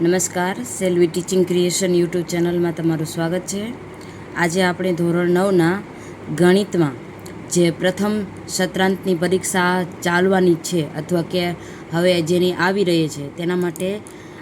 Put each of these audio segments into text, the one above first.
નમસ્કાર, Selvi teaching creation YouTube ચેનલમાં તમારું સ્વાગત છે. આજે આપણે ધોરણ નવના ગણિતમાં જે પ્રથમ સત્રાંતની પરીક્ષા ચાલવાની છે અથવા કે હવે જેની આવી રહી છે, તેના માટે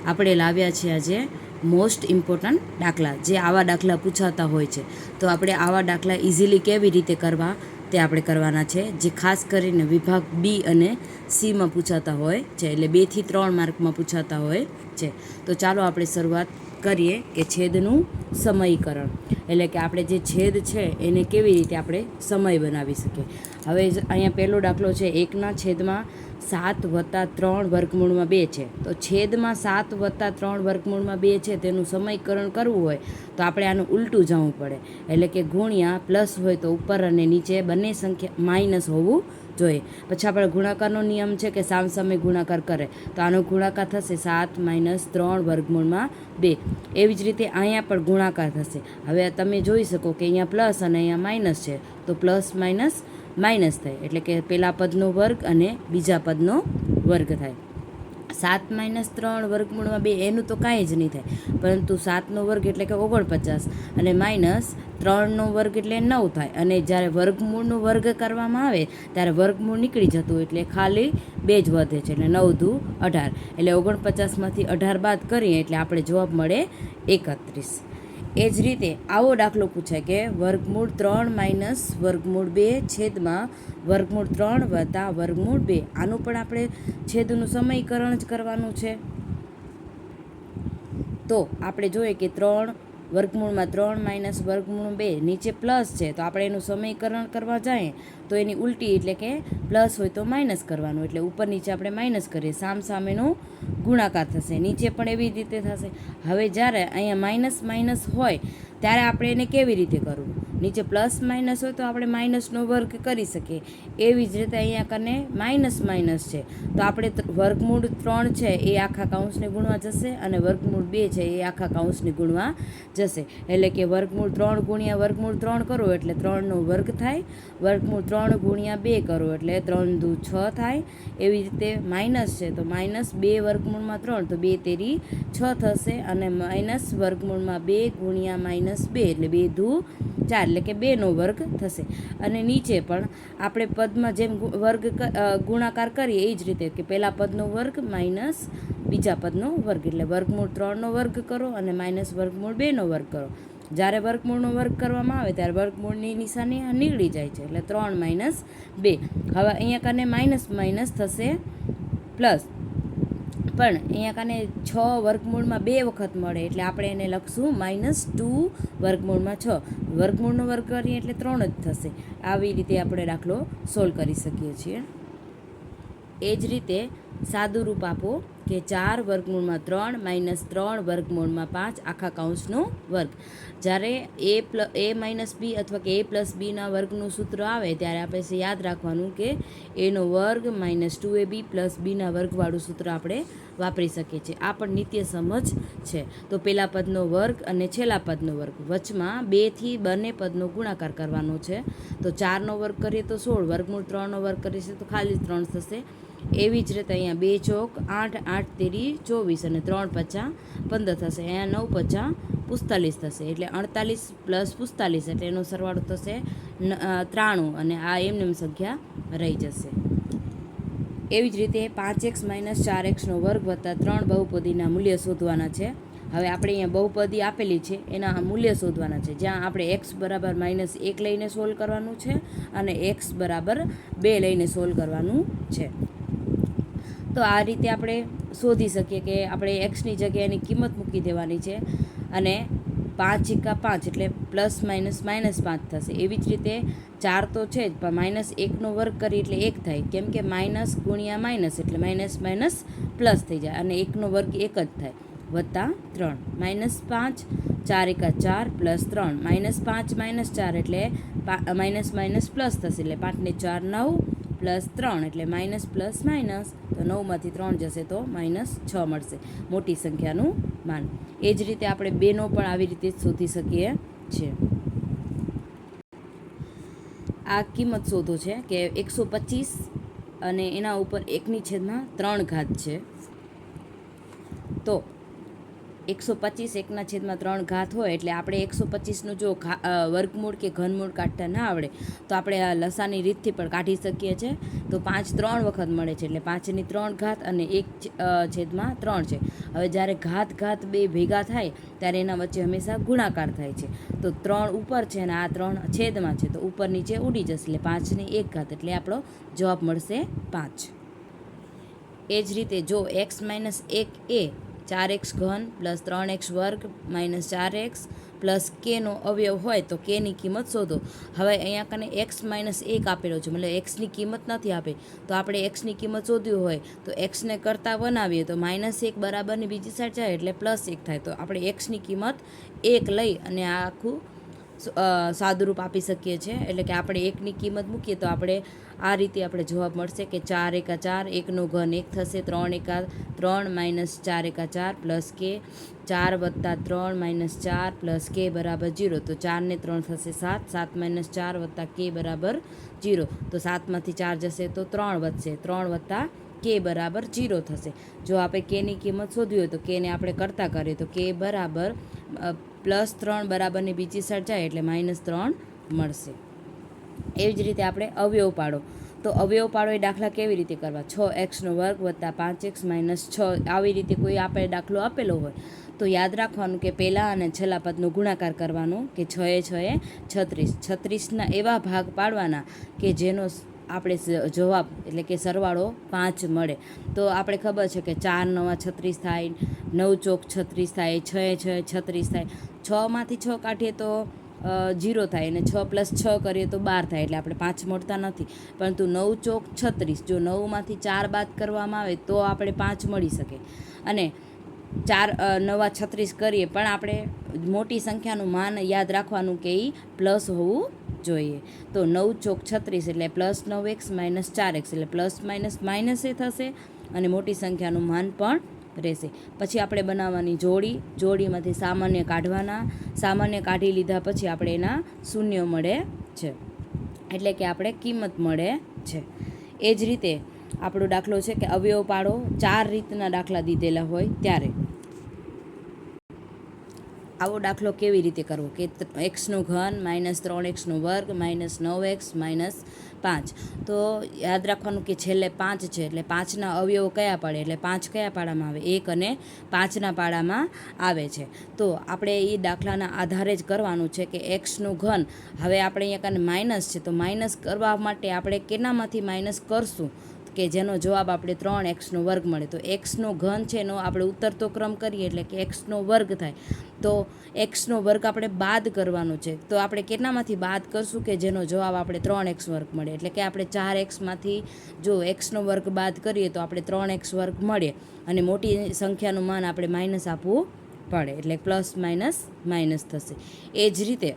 આપણે લાવ્યા છીએ આજે મોસ્ટ ઇમ્પોર્ટન્ટ દાખલા, જે આવા દાખલા પૂછાતા હોય છે. તો આપણે આવા દાખલા ઇઝીલી કેવી રીતે કરવા તે આપણે કરવાના છે. જે ખાસ કરીને વિભાગ બી અને સીમાં પૂછાતા હોય છે, એટલે બેથી ત્રણ માર્કમાં પૂછાતા હોય છે. તો ચાલો આપણે શરૂઆત કરીએ કે છેદનું સમયીકરણ. એટલે કે આપણે જે છેદ છે, એને કેવી રીતે આપણે સમય બનાવી શકીએ. હવે અહીંયા પહેલો દાખલો છે, એકના છેદમાં સાત વત્તા ત્રણ વર્ગમૂળમાં બે છે. તો છેદમાં સાત વત્તા ત્રણ વર્ગમૂળમાં બે છે, તેનું સમયકરણ કરવું હોય તો આપણે આનું ઉલટું જવું પડે. એટલે કે ગુણ્યા પ્લસ હોય તો ઉપર અને નીચે બંને સંખ્યા માઇનસ હોવું જોઈએ. પછી આપણે ગુણાકારનો નિયમ છે કે સામસામે ગુણાકાર કરે. તો આનો ગુણાકાર થશે સાત માઇનસ ત્રણ વર્ગમૂળમાં બે. એવી જ રીતે અહીંયા પણ ગુણાકાર થશે. હવે તમે જોઈ શકો કે અહીંયા પ્લસ અને અહીંયા માઇનસ છે. તો પ્લસ માઇનસ માઇનસ થાય. એટલે કે પહેલા પદનો વર્ગ અને બીજા પદનો વર્ગ થાય. સાત માઇનસ ત્રણ વર્ગમૂળમાં બે, એનું તો કાંઈ જ નહીં થાય. પરંતુ સાતનો વર્ગ એટલે કે ઓગણપચાસ અને માઇનસ ત્રણનો વર્ગ એટલે નવ થાય. અને જ્યારે વર્ગમૂળનો વર્ગ કરવામાં આવે, ત્યારે વર્ગમૂળ નીકળી જતું એટલે ખાલી બે જ વધે છે. એટલે નવ દુ અઢાર. એટલે ઓગણપચાસમાંથી અઢાર બાદ કરીએ એટલે આપણે જવાબ મળે એકત્રીસ. એ જ રીતે આવો દાખલો પૂછાય કે વર્ગમૂળ ત્રણ માઇનસ વર્ગમૂળ બે છેદમાં વર્ગમૂળ ત્રણ વત્તા વર્ગમૂળ બે. આનું પણ આપણે છેદનું સમયકરણ જ કરવાનું છે. તો આપણે જોઈએ કે ત્રણ વર્ગમૂળમાં ત્રણ માઇનસ વર્ગમૂળ બે નીચે પ્લસ છે, તો આપણે એનું સમયકરણ કરવા જઈએ તો એની ઉલટી એટલે કે પ્લસ હોય તો માઇનસ કરવાનું, એટલે ઉપર નીચે આપણે માઇનસ કરીએ. સામ સામેનો ગુણાકાર થશે, નીચે પણ એવી રીતે થશે. હવે જ્યારે અહીંયા માઇનસ માઇનસ હોય, ત્યારે આપણે એને કેવી રીતે કરવું? નીચે પ્લસ માઇનસ હોય તો આપણે માઇનસનો વર્ગ કરી શકીએ. એવી જ રીતે અહીંયા કને માઇનસ માઇનસ છે. તો આપણે વર્ગમૂળ ત્રણ છે એ આખા કાઉન્સને ગુણવા જશે અને વર્ગમૂળ બે છે એ આખા કાઉન્સને ગુણવા જશે. એટલે કે વર્ગમૂળ ત્રણ ગુણ્યા વર્ગમૂળ ત્રણ કરો એટલે ત્રણનો વર્ગ થાય. વર્ગમૂળ ત્રણ ગુણ્યા બે કરો એટલે ત્રણ દુ છ થાય. એવી રીતે માઇનસ છે તો માઇનસ બે વર્ગમૂળમાં ત્રણ તો બે તેરી છ થશે અને માઇનસ વર્ગમૂળમાં બે ગુણ્યા માઇનસ બે એટલે બે ધુ ચાર એટલે કે બેનો વર્ગ થશે. અને નીચે પણ આપણે પદમાં જેમ વર્ગ ગુણાકાર કરીએ એ જ રીતે કે પહેલા પદનો વર્ગ માઇનસ બીજા પદનો વર્ગ. એટલે વર્ગમૂળ ત્રણનો વર્ગ કરો અને માઇનસ વર્ગમૂળ બેનો વર્ગ કરો. જ્યારે વર્ગમૂળનો વર્ગ કરવામાં આવે ત્યારે વર્ગમૂળની નિશાની નીકળી જાય છે. એટલે ત્રણ માઇનસ બે. હવે અહીંયા કને માઇનસ માઇનસ થશે પ્લસ. પણ અહીંયા કાને છ વર્ગમૂળમાં બે વખત મળે એટલે આપણે એને લખશું માઇનસ ટુ વર્ગમૂળમાં છ. વર્ગમૂળનો વર્ગ કરીએ એટલે ત્રણ જ થશે. આવી રીતે આપણે દાખલો સોલ્વ કરી શકીએ છીએ. એ જ રીતે સાદું રૂપ આપો કે ચાર વર્ગમૂળમાં ત્રણ માઇનસ ત્રણ વર્ગમૂળમાં પાંચ આખા કાઉન્સનો વર્ગ. જ્યારે એ પ્લ, એ માઇનસ બી અથવા કે એ પ્લસ બીના વર્ગનું સૂત્ર આવે ત્યારે આપણે યાદ રાખવાનું કે એનો વર્ગ minus two A B plus બીના વર્ગવાળું સૂત્ર આપણે વાપરી શકીએ છીએ આ પણ નિત્ય સમજ છે. તો પહેલા પદનો વર્ગ અને છેલ્લા પદનો વર્ગ. વચમાં બેથી બંને પદનો ગુણાકાર કરવાનો છે. તો ચારનો વર્ગ કરીએ તો સોળ. વર્ગમૂળ ત્રણનો વર્ગ કરીશું તો ખાલી ત્રણ થશે. એવી જ રીતે અહીંયા બે ચોક, આઠ આઠ, તેરી, ચોવીસ અને ત્રણ પચા પંદર થશે. અહીંયા નવ પચા પિસ્તાલીસ થશે. એટલે અડતાલીસ પ્લસ પિસ્તાલીસ એટલે એનો સરવાળો થશે ત્રાણું અને આ એમનેમ સંખ્યા રહી જશે. એવી જ રીતે પાંચ એક્સ માઇનસ ચાર એક્સનો વર્ગ વત્તા ત્રણ બહુપદીના મૂલ્ય શોધવાના છે. હવે આપણે અહીંયા બહુપદી આપેલી છે, એના મૂલ્ય શોધવાના છે. જ્યાં આપણે એક્સ બરાબર માઇનસ એક લઈને સોલ્વ કરવાનું છે અને એક્સ બરાબર બે લઈને સોલ્વ કરવાનું છે. તો આ રીતે આપણે શોધી શકીએ કે આપણે એક્સની જગ્યાએ કિંમત મૂકી દેવાની છે અને પાંચ એકા પાંચ એટલે પ્લસ માઇનસ માઇનસ પાંચ થશે. એવી જ રીતે ચાર તો છે જ, પણ માઇનસ એકનો વર્ગ કરી એટલે એક થાય. કેમ કે માઇનસ ગુણ્યા માઇનસ એટલે માઇનસ માઇનસ પ્લસ થઈ જાય અને એકનો વર્ગ એક જ થાય. વત્તા ત્રણ. માઇનસ પાંચ, ચાર એકા ચાર, પ્લસ ત્રણ. માઇનસ પાંચ, માઇનસ ચાર એટલે માઇનસ માઇનસ પ્લસ થશે એટલે પાંચને ચાર નવ પ્લસ ત્રણ એટલે માઇનસ પ્લસ માઇનસ, તો નવમાંથી ત્રણ જશે તો માઇનસ છ મળશે. મોટી સંખ્યાનું માન. એ જ રીતે આપણે બેનો પણ આવી રીતે શોધી શકીએ છીએ આ કિંમત શોધો છે કે એકસો પચીસ અને એના ઉપર એકની છેદમાં ત્રણ ઘાત છે. તો એકસો પચીસ એકના છેદમાં ત્રણ ઘાત હોય એટલે આપણે એકસો પચીસનું જો વર્ગમૂળ કે ઘનમૂળ કાઢતા ના આવડે, તો આપણે લસાની રીતથી પણ કાઢી શકીએ છીએ તો પાંચ ત્રણ વખત મળે છે એટલે પાંચની ત્રણ ઘાત અને એક છેદમાં ત્રણ છે. હવે જ્યારે ઘાત ઘાત બે ભેગા થાય, ત્યારે એના વચ્ચે હંમેશા ગુણાકાર થાય છે. તો ત્રણ ઉપર છે અને આ ત્રણ છેદમાં છે, તો ઉપર નીચે ઉડી જશે એટલે પાંચની એક ઘાત એટલે આપણો જવાબ મળશે પાંચ. એ જ રીતે જો એક્સ માઇનસ એક એ ચાર એક્સ ઘન પ્લસ ત્રણ એક્સ વર્ગ માઇનસ ચાર એક્સ પ્લસ કેનો અવયવ હોય તો કેની કિંમત શોધો. હવે અહીંયા કને એક્સ માઇનસ એક આપેલો છે, મતલબ એક્સની કિંમત નથી આપે. તો આપણે એક્સની કિંમત શોધવી હોય તો એક્સને કરતાં બનાવીએ તો માઇનસ એક બરાબરની બીજી સાઈડ જાય એટલે પ્લસ એક થાય. તો આપણે એક્સની કિંમત એક લઈ અને આ આખું સાદુરૂપ આપી શકીએ છીએ એટલે કે આપણે એકની કિંમત મૂકીએ તો આપણે આ રીતે આપણે જવાબ મળશે કે ચાર એકા ચાર, એકનો ઘન એક થશે, ત્રણ એકા ત્રણ માઇનસ ચાર એકા ચાર પ્લસ કે ચાર વત્તા ત્રણ માઇનસ ચાર પ્લસ કે બરાબર જીરો. તો ચારને ત્રણ થશે સાત સાત માઇનસ ચાર વત્તા કે બરાબર જીરો. તો સાતમાંથી ચાર જશે તો ત્રણ વધશે, ત્રણ વત્તા કે બરાબર જીરો થશે. જો આપણે કેની કિંમત શોધવી હોય તો કેને આપણે કરતાં કરીએ તો કે બરાબર પ્લસ ત્રણ બરાબરની બીજી સાઈડ જાય એટલે માઇનસ ત્રણ મળશે. એવી જ રીતે આપણે અવયવ પાડો. તો અવયવ પાડો એ દાખલા કેવી રીતે કરવા? છ એક્સનો વર્ગ વત્તા પાંચ એક્સ માઇનસ છ. આવી રીતે કોઈ આપણે દાખલો આપેલો હોય, તો યાદ રાખવાનું કે પહેલાં અને છેલ્લા પદનો ગુણાકાર કરવાનો કે છ એ છ એ છત્રીસ. છત્રીસના એવા ભાગ પાડવાના કે જેનો આપણે જવાબ એટલે કે સરવાળો પાંચ મળે. તો આપણે ખબર છે કે ચાર, નવા, છત્રીસ થાય, નવ ચોક છત્રીસ થાય, છ છ, છત્રીસ થાય. છમાંથી છ કાઢીએ તો જીરો થાય અને છ પ્લસ છ કરીએ તો બાર થાય એટલે આપણે પાંચ મળતા નથી. પરંતુ નવ ચોક છત્રીસ, જો નવમાંથી ચાર બાદ કરવામાં આવે તો આપણે પાંચ મળી શકે. અને ચાર નવા છત્રીસ કરીએ, પણ આપણે મોટી સંખ્યાનું માન યાદ રાખવાનું કે એ પ્લસ હોવું જોઈએ. તો નવ ચોક છત્રીસ એટલે પ્લસ નવ એક્સ માઇનસ ચાર એક્સ એટલે પ્લસ માઇનસ માઇનસ એ થશે અને મોટી સંખ્યાનું માન પણ રહેશે. પછી આપણે બનાવવાની જોડી, જોડીમાંથી સામાન્ય કાઢવાના, સામાન્ય કાઢી લીધા પછી આપણે એના શૂન્ય મળે છે. એટલે કે આપણે કિંમત મળે છે. એ જ રીતે આપણો દાખલો છે કે અવયવ પાડો, ચાર રીતના દાખલા દીધેલા હોય ત્યારે. આવો દાખલો કેવી રીતે કરવો? કે એક્સનો ઘન માઇનસ ત્રણ એક્સનો વર્ગ માઇનસ નવ એક્સ માઇનસ પાંચ. તો યાદ રાખવાનું કે છેલ્લે પાંચ છે, એટલે પાંચના અવયવો કયા પાડે? એટલે પાંચ કયા પાડામાં આવે? એક અને પાંચના પાડામાં આવે છે. તો આપણે એ દાખલાના આધારે જ કરવાનું છે કે એક્સનું ઘન, હવે આપણે અહીંયા કાને માઇનસ છે, તો માઇનસ કરવા માટે આપણે કેનામાંથી માઇનસ કરશું? કે જેનો જવાબ આપણે ત્રણ એક્સનો વર્ગ મળે. તો એક્સનો ઘન છે એનો આપણે ઉતરતો ક્રમ કરીએ એટલે કે એક્સનો વર્ગ થાય. તો એક્સનો વર્ગ આપણે બાદ કરવાનો છે. તો આપણે કેટલામાંથી બાદ કરશું કે જેનો જવાબ આપણે ત્રણ એક્સ વર્ગ મળે? એટલે કે આપણે ચાર એક્સમાંથી જો એક્સનો વર્ગ બાદ કરીએ તો આપણે ત્રણ એક્સ વર્ગ મળે. અને મોટી સંખ્યાનું માન આપણે માઇનસ આપવું પડે. એટલે પ્લસ માઇનસ માઇનસ થશે. એ જ રીતે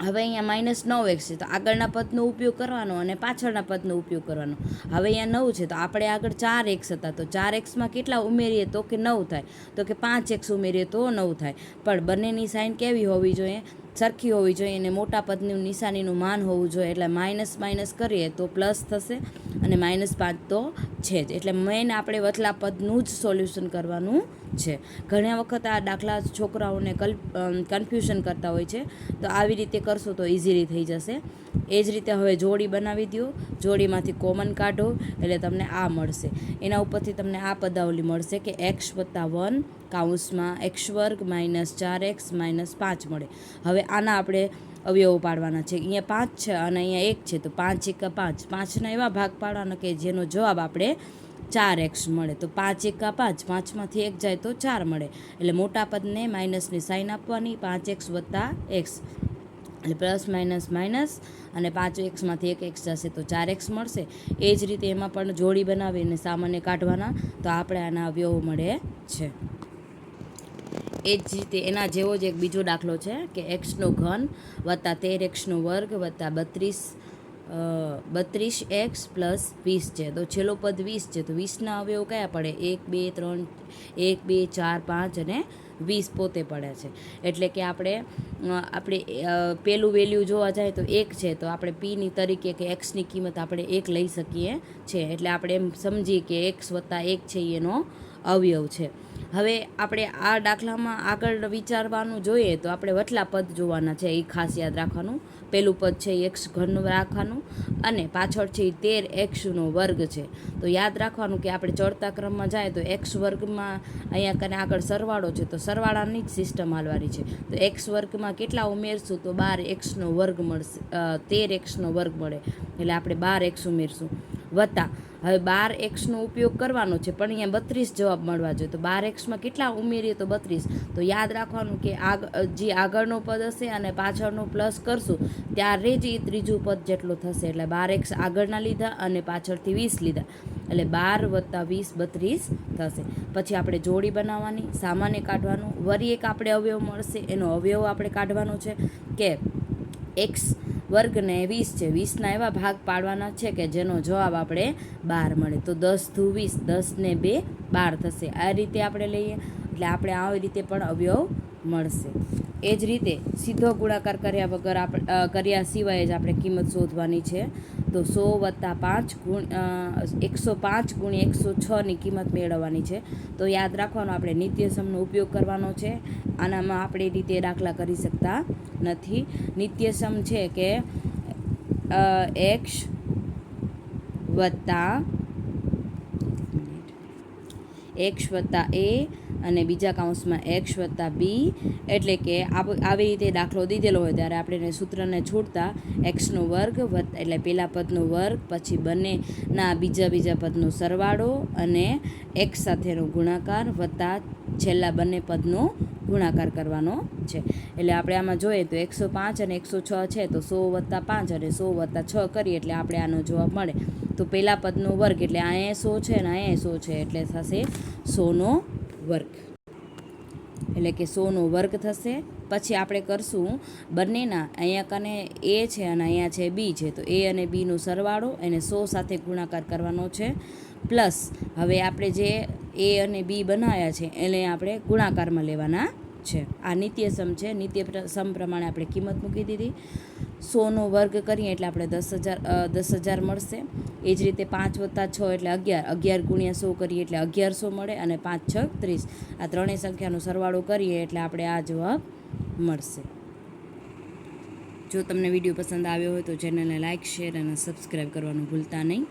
હવે અહીંયા માઇનસ નવ એક્સ છે, તો આગળના પદનો ઉપયોગ કરવાનો અને પાછળના પદનો ઉપયોગ કરવાનો. હવે અહીંયા નવ છે, તો આપણે આગળ ચાર એક્સ હતા, તો ચાર એક્સમાં કેટલા ઉમેરીએ તો કે નવ થાય? તો કે પાંચ એક્સ ઉમેરીએ તો નવ થાય. પણ બંનેની સાઇન કેવી હોવી જોઈએ? સરખી હોવી જોઈએ અને મોટા પદની નિશાનીનું માન હોવું જોઈએ. એટલે માઇનસ માઇનસ કરીએ તો પ્લસ થશે અને માઇનસ પાંચ તો છે જ. એટલે મેઇન આપણે વચલા પદનું જ સોલ્યુશન કરવાનું છે. ઘણા વખત આ દાખલા છોકરાઓને કલ કન્ફ્યુઝન કરતા હોય છે. તો આવી રીતે કરશો તો ઇઝીલી થઈ જશે. એ જ રીતે હવે જોડી બનાવી દો જોડીમાંથી કોમન કાઢો, એટલે તમને આ મળશે. એના ઉપરથી તમને આ પદાવલી મળશે કે એક્સ વત્તા વન કાઉન્સમાં એક્સ વર્ગ માઇનસ ચાર એક્સ માઇનસ પાંચ મળે. હવે આના આપણે અવયવો પાડવાના છે. અહીંયા પાંચ છે અને અહીંયા એક છે. તો પાંચ એકા પાંચ. પાંચના એવા ભાગ પાડવાના કે જેનો જવાબ આપણે ચાર એક્સ મળે. તો પાંચ એકા પાંચ પાંચમાંથી એક જાય તો ચાર મળે. એટલે મોટા પદને માઇનસની સાઇન આપવાની પાંચ એક્સ વત્તા એક્સ. એટલે પ્લસ માઇનસ માઇનસ અને પાંચ એક્સમાંથી એક એક્સ જશે તો ચાર એક્સ મળશે. એ જ રીતે એમાં પણ જોડી બનાવીને સામાન્ય કાઢવાના તો આપણે આના અવયવો મળે છે. એ જ રીતે એના જેવો જ એક બીજો દાખલો છે કે એક્સનો ઘન વત્તા તેર એક્સનો વર્ગ વત્તા બત્રીસ બત્રીસ એક્સ પ્લસ વીસ છે. તો છેલ્લો પદ વીસ છે. તો વીસના અવયવ કયા પડે? એક, બે, ત્રણ, એક, બે, ચાર, પાંચ અને વીસ પોતે પડે છે. એટલે કે આપણે આપણે પેલું વેલ્યુ જોવા જાય તો એક છે. તો આપણે પીની તરીકે કે એક્સની કિંમત આપણે એક લઈ શકીએ છે. એટલે આપણે એમ સમજીએ કે એક્સ વત્તા એક છે એનો અવયવ છે. હવે આપણે આ દાખલામાં આગળ વિચારવાનું જોઈએ તો આપણે વટલા પદ જોવાના છે. એ ખાસ યાદ રાખવાનું. પહેલું પદ છે એક્સ ઘરનું રાખવાનું અને પાછળ છે એ તેર એક્સનો વર્ગ છે. તો યાદ રાખવાનું કે આપણે ચડતા ક્રમમાં જાય તો એક્સ વર્ગમાં અહીંયા કને આગળ સરવાળો છે, તો સરવાળાની જ સિસ્ટમ હાલવાની છે. તો એક્સ વર્ગમાં કેટલા ઉમેરશું તો બાર એક્સનો વર્ગ મળશે તેર એક્સનો વર્ગ મળે. એટલે આપણે બાર એક્સ ઉમેરશું. વત્તા. હવે બાર એક્સનો ઉપયોગ કરવાનો છે, પણ અહીંયા બત્રીસ જવાબ મળવા જોઈએ. તો બાર એક્સમાં કેટલા ઉમેરીએ તો બત્રીસ? તો યાદ રાખવાનું કે આગ, જે આગળનો પદ હશે અને પાછળનો પ્લસ કરશું, ત્યારે જ એ ત્રીજું પદ જેટલું થશે. એટલે બાર એક્સ આગળના લીધા અને પાછળથી વીસ લીધા. એટલે બાર વત્તા વીસ બત્રીસ થશે. પછી આપણે જોડી બનાવવાની, સામાન્ય કાઢવાનું. વરી એક આપણે અવયવ મળશે, એનો અવયવ આપણે કાઢવાનો છે કે એક્સ વર્ગને વીસ છે. વીસના એવા ભાગ પાડવાના છે કે જેનો જવાબ આપણે બાર મળે. તો દસ ધુ વીસ, દસને બે, બાર થશે. આ રીતે આપણે લઈએ. એટલે આપણે આવી રીતે પણ અવયવ મળશે. એ જ રીતે સીધો ગુણાકાર કર્યા વગર આપણે કર્યા સિવાય જ આપણે કિંમત શોધવાની છે. તો સો વત્તા પાંચ ગુણ એકસો પાંચ ગુણ એકસો છની કિંમત મેળવવાની છે. તો યાદ રાખવાનો આપણે નિત્યસમનો ઉપયોગ કરવાનો છે. આનામાં આપણે રીતે દાખલા કરી શકતા નથી. નિત્યસમ છે કે એક્સ વત્તા એક્સ વત્તા એ અને બીજા કાઉન્સમાં એક્સ વત્તા બી એટલે કે આવ- આવી રીતે દાખલો દીધેલો હોય ત્યારે આપણે એને સૂત્રને છોડતા એક્સનો વર્ગ એટલે પહેલા પદનો વર્ગ, પછી બંનેના બીજા બીજા પદનો સરવાળો અને એક્સ સાથેનો ગુણાકાર વત્તા છેલ્લા બંને પદનો ગુણાકાર કરવાનો છે. એટલે આપણે આમાં જોઈએ તો એકસો પાંચ અને એકસો છ છે તો સો વત્તા પાંચ અને સો વત્તા છ કરીએ એટલે આપણે આનો જવાબ મળે. તો પહેલા પદનો વર્ગ એટલે અહીંયા સો છે અને અહીંયા સો છે એટલે થશે સોનો વર્ગ એટલે કે સોનો વર્ક થશે. પછી આપણે કરશું બંનેના, અહીંયા કને એ છે અને અહીંયા છે બી છે. તો એ અને બીનો સરવાળો એને સો સાથે ગુણાકાર કરવાનો છે. પ્લસ હવે આપણે જે એ અને બી બનાવ્યા છે, એને આપણે ગુણાકારમાં લેવાના છે. આ નિત્યસમ છે. નિત્ય સમ પ્રમાણે આપણે કિંમત મૂકી દીધી. સોનો વર્ગ કરીએ એટલે આપણે દસ હજાર દસ હજાર મળશે. એ જ રીતે પાંચ વત્તા છ એટલે અગિયાર. અગિયાર ગુણ્યા સો કરીએ એટલે અગિયારસો મળે અને પાંચ, છ, ત્રીસ. આ ત્રણેય સંખ્યાનો સરવાળો કરીએ એટલે આપણે આ જવાબ મળશે. જો તમને વીડિયો પસંદ આવ્યો હોય તો ચેનલને લાઇક શેર અને સબસ્ક્રાઈબ કરવાનું ભૂલતા નહીં.